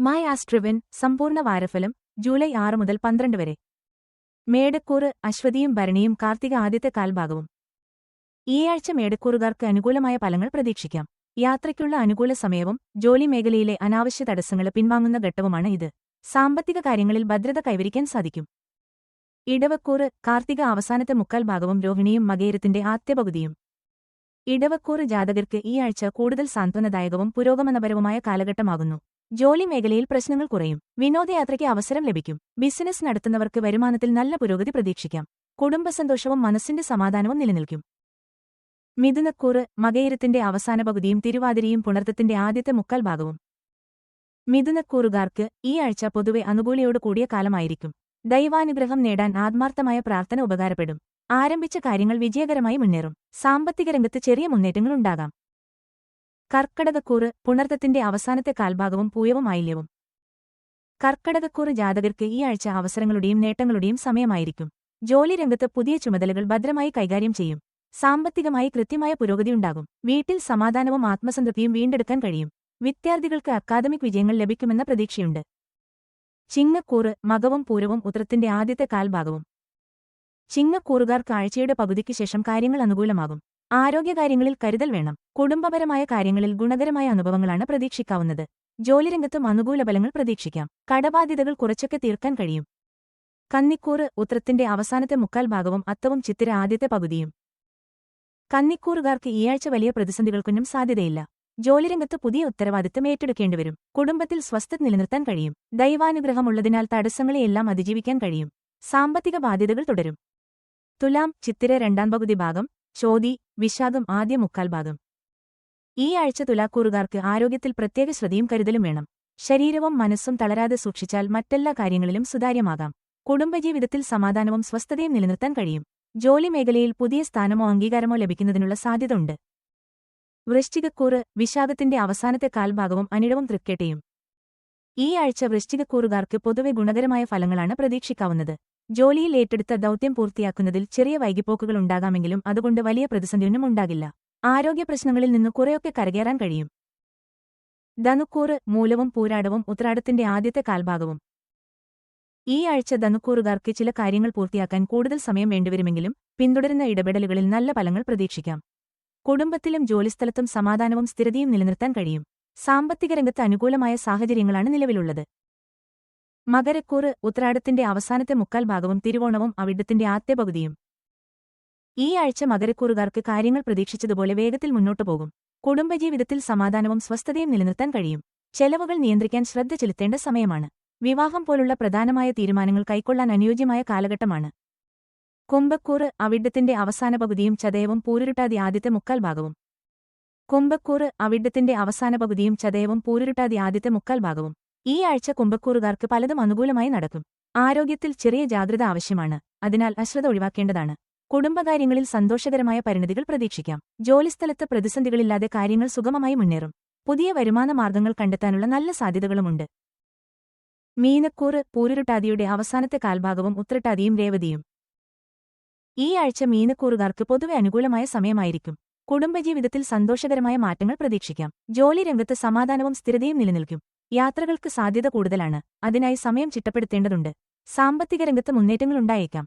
മായ ആസ്ട്രിവിൻ സമ്പൂർണ വാരഫലം ജൂലൈ ആറ് മുതൽ പന്ത്രണ്ട് വരെ. മേടക്കൂറ് അശ്വതിയും ഭരണിയും കാർത്തിക ആദ്യത്തെ കാൽഭാഗവും. ഈ ആഴ്ച മേടക്കൂറുകാർക്ക് അനുകൂലമായ ഫലങ്ങൾ പ്രതീക്ഷിക്കാം. യാത്രയ്ക്കുള്ള അനുകൂല സമയവും ജോലി മേഖലയിലെ അനാവശ്യ തടസ്സങ്ങൾ പിൻവാങ്ങുന്ന ഘട്ടവുമാണ് ഇത്. സാമ്പത്തിക കാര്യങ്ങളിൽ ഭദ്രത കൈവരിക്കാൻ സാധിക്കും. ഇടവക്കൂറ് കാർത്തിക അവസാനത്തെ മുക്കാൽ ഭാഗവും രോഹിണിയും മകേരത്തിന്റെ ആദ്യ പകുതിയും. ഇടവക്കൂറ് ജാതകർക്ക് ഈ ആഴ്ച കൂടുതൽ സാന്ത്വനദായകവും പുരോഗമനപരവുമായ കാലഘട്ടമാകുന്നു. ജോലി മേഖലയിൽ പ്രശ്നങ്ങൾ കുറയും. വിനോദയാത്രയ്ക്ക് അവസരം ലഭിക്കും. ബിസിനസ് നടത്തുന്നവർക്ക് വരുമാനത്തിൽ നല്ല പുരോഗതി പ്രതീക്ഷിക്കാം. കുടുംബസന്തോഷവും മനസ്സിന്റെ സമാധാനവും നിലനിൽക്കും. മിഥുനക്കൂറ് മകയിരത്തിന്റെ അവസാന പകുതിയും തിരുവാതിരയും പുണർത്തത്തിന്റെ ആദ്യത്തെ മുക്കാൽ ഭാഗവും. മിഥുനക്കൂറുകാർക്ക് ഈ ആഴ്ച പൊതുവെ അനുകൂലിയോട് കൂടിയ കാലമായിരിക്കും. ദൈവാനുഗ്രഹം നേടാൻ ആത്മാർത്ഥമായ പ്രാർത്ഥന ഉപകാരപ്പെടും. ആരംഭിച്ച കാര്യങ്ങൾ വിജയകരമായി മുന്നേറും. സാമ്പത്തിക രംഗത്ത് ചെറിയ മുന്നേറ്റങ്ങളുണ്ടാകാം കർക്കടകക്കൂറ് പുണർത്തത്തിന്റെ അവസാനത്തെ കാൽഭാഗവും പൂയവും ആയില്യവും കർക്കടകക്കൂറ് ജാതകർക്ക് ഈ ആഴ്ച അവസരങ്ങളുടെയും നേട്ടങ്ങളുടെയും സമയമായിരിക്കും. ജോലി രംഗത്ത് പുതിയ ചുമതലകൾ ഭദ്രമായി കൈകാര്യം ചെയ്യും. സാമ്പത്തികമായി കൃത്യമായ പുരോഗതിയുണ്ടാകും വീട്ടിൽ സമാധാനവും ആത്മസംതൃപ്തിയും വീണ്ടെടുക്കാൻ കഴിയും. വിദ്യാർത്ഥികൾക്ക് അക്കാദമിക് വിജയങ്ങൾ ലഭിക്കുമെന്ന പ്രതീക്ഷയുണ്ട്. ചിങ്ങക്കൂറ് മകവും പൂരവും ഉത്രത്തിന്റെ ആദ്യത്തെ കാൽഭാഗവും. ചിങ്ങക്കൂറുകാർക്ക് കാഴ്ചയുടെ പകുതിക്ക് ശേഷം കാര്യങ്ങൾ അനുകൂലമാകും. ആരോഗ്യകാര്യങ്ങളിൽ കരുതൽ വേണം. കുടുംബപരമായ കാര്യങ്ങളിൽ ഗുണകരമായ അനുഭവങ്ങളാണ് പ്രതീക്ഷിക്കാവുന്നത്. ജോലിരംഗത്തും അനുകൂല ഫലങ്ങൾ പ്രതീക്ഷിക്കാം. കടബാധ്യതകൾ കുറച്ചൊക്കെ തീർക്കാൻ കഴിയും. കന്നിക്കൂറ് ഉത്രത്തിന്റെ അവസാനത്തെ മുക്കാൽ ഭാഗവും അത്തവും ചിത്തിര ആദ്യത്തെ പകുതിയും. കന്നിക്കൂറുകാർക്ക് ഈയാഴ്ച വലിയ പ്രതിസന്ധികൾക്കൊന്നും സാധ്യതയില്ല. ജോലിരംഗത്ത് പുതിയ ഉത്തരവാദിത്തം ഏറ്റെടുക്കേണ്ടിവരും. കുടുംബത്തിൽ സ്വസ്ഥത നിലനിർത്താൻ കഴിയും. ദൈവാനുഗ്രഹമുള്ളതിനാൽ തടസ്സങ്ങളെയെല്ലാം അതിജീവിക്കാൻ കഴിയും. സാമ്പത്തിക ബാധ്യതകൾ തുടരും. തുലാം ചിത്തിര രണ്ടാം പകുതി ഭാഗം ചോതി വിഷാദം ആദ്യ മുക്കാൽ ഭാഗം. ഈ ആഴ്ച തുലാക്കൂറുകാർക്ക് ആരോഗ്യത്തിൽ പ്രത്യേക ശ്രദ്ധയും കരുതലും വേണം. ശരീരവും മനസ്സും തളരാതെ സൂക്ഷിച്ചാൽ മറ്റെല്ലാ കാര്യങ്ങളിലും സുതാര്യമാകാം. കുടുംബജീവിതത്തിൽ സമാധാനവും സ്വസ്ഥതയും നിലനിർത്താൻ കഴിയും. ജോലി മേഖലയിൽ പുതിയ സ്ഥാനമോ അംഗീകാരമോ ലഭിക്കുന്നതിനുള്ള സാധ്യത ഉണ്ട് വൃശ്ചികക്കൂറ് വിഷാദത്തിന്റെ അവസാനത്തെ കാൽഭാഗവും അനിടവും തൃക്കേട്ടയും. ഈ ആഴ്ച വൃശ്ചികക്കൂറുകാർക്ക് പൊതുവെ ഗുണകരമായ ഫലങ്ങളാണ് പ്രതീക്ഷിക്കാവുന്നത്. ജോലിയിൽ ഏറ്റെടുത്ത ദൗത്യം പൂർത്തിയാക്കുന്നതിൽ ചെറിയ വൈകിപ്പോക്കുകൾ ഉണ്ടാകാമെങ്കിലും അതുകൊണ്ട് വലിയ പ്രതിസന്ധിയൊന്നും ഉണ്ടാകില്ല. ആരോഗ്യ പ്രശ്നങ്ങളിൽ നിന്ന് കുറെയൊക്കെ കരകയറാൻ കഴിയും. ധനുക്കൂറ് മൂലവും പൂരാടവും ഉത്രാടത്തിന്റെ ആദ്യത്തെ കാൽഭാഗവും. ഈ ആഴ്ച ധനുക്കൂറുകാർക്ക് ചില കാര്യങ്ങൾ പൂർത്തിയാക്കാൻ കൂടുതൽ സമയം വേണ്ടിവരുമെങ്കിലും പിന്തുടരുന്ന ഇടപെടലുകളിൽ നല്ല ഫലങ്ങൾ പ്രതീക്ഷിക്കാം. കുടുംബത്തിലും ജോലിസ്ഥലത്തും സമാധാനവും സ്ഥിരതയും നിലനിർത്താൻ കഴിയും. സാമ്പത്തിക രംഗത്ത് അനുകൂലമായ സാഹചര്യങ്ങളാണ് നിലവിലുള്ളത്. മകരക്കൂറ് ഉത്രാടത്തിന്റെ അവസാനത്തെ മുക്കാൽ ഭാഗവും തിരുവോണവും അവിടത്തിന്റെ ആദ്യ പകുതിയും. ഈ ആഴ്ച മകരക്കൂറുകാർക്ക് കാര്യങ്ങൾ പ്രതീക്ഷിച്ചതുപോലെ വേഗത്തിൽ മുന്നോട്ടു പോകും. കുടുംബജീവിതത്തിൽ സമാധാനവും സ്വസ്ഥതയും നിലനിർത്താൻ കഴിയും. ചെലവുകൾ നിയന്ത്രിക്കാൻ ശ്രദ്ധ ചെലുത്തേണ്ട സമയമാണ്. വിവാഹം പോലുള്ള പ്രധാനമായ തീരുമാനങ്ങൾ കൈക്കൊള്ളാൻ അനുയോജ്യമായ കാലഘട്ടമാണ്. കുംഭക്കൂറ് അവിഡത്തിന്റെ അവസാന പകുതിയും ചതയവും പൂരുരുട്ടാതി ആദ്യത്തെ മുക്കാൽ ഭാഗവും. കുംഭക്കൂറ് അവിഡത്തിന്റെ അവസാന പകുതിയും ചതയവും പൂരുരുട്ടാതി ആദ്യത്തെ മുക്കാൽ ഭാഗവും. ഈ ആഴ്ച കുംഭക്കൂറുകാർക്ക് പലതും അനുകൂലമായി നടക്കും. ആരോഗ്യത്തിൽ ചെറിയ ജാഗ്രത ആവശ്യമാണ്. അതിനാൽ അശ്രദ്ധ ഒഴിവാക്കേണ്ടതാണ്. കുടുംബകാര്യങ്ങളിൽ സന്തോഷകരമായ പരിണതികൾ പ്രതീക്ഷിക്കാം. ജോലിസ്ഥലത്ത് പ്രതിസന്ധികളില്ലാതെ കാര്യങ്ങൾ സുഗമമായി മുന്നേറും. പുതിയ വരുമാന മാർഗങ്ങൾ കണ്ടെത്താനുള്ള നല്ല സാധ്യതകളുമുണ്ട്. മീനക്കൂറ് പൂരുരുട്ടാതിയുടെ അവസാനത്തെ കാൽഭാഗവും ഉത്രട്ടാതിയും രേവതിയും. ഈ ആഴ്ച മീനക്കൂറുകാർക്ക് പൊതുവെ അനുകൂലമായ സമയമായിരിക്കും. കുടുംബജീവിതത്തിൽ സന്തോഷകരമായ മാറ്റങ്ങൾ പ്രതീക്ഷിക്കാം. ജോലി രംഗത്ത് സമാധാനവും സ്ഥിരതയും നിലനിൽക്കും. യാത്രകൾക്ക് സാധ്യത കൂടുതലാണ്. അതിനായി സമയം ചിട്ടപ്പെടുത്തേണ്ടതുണ്ട്. സാമ്പത്തിക രംഗത്ത് മുന്നേറ്റങ്ങളുണ്ടായേക്കാം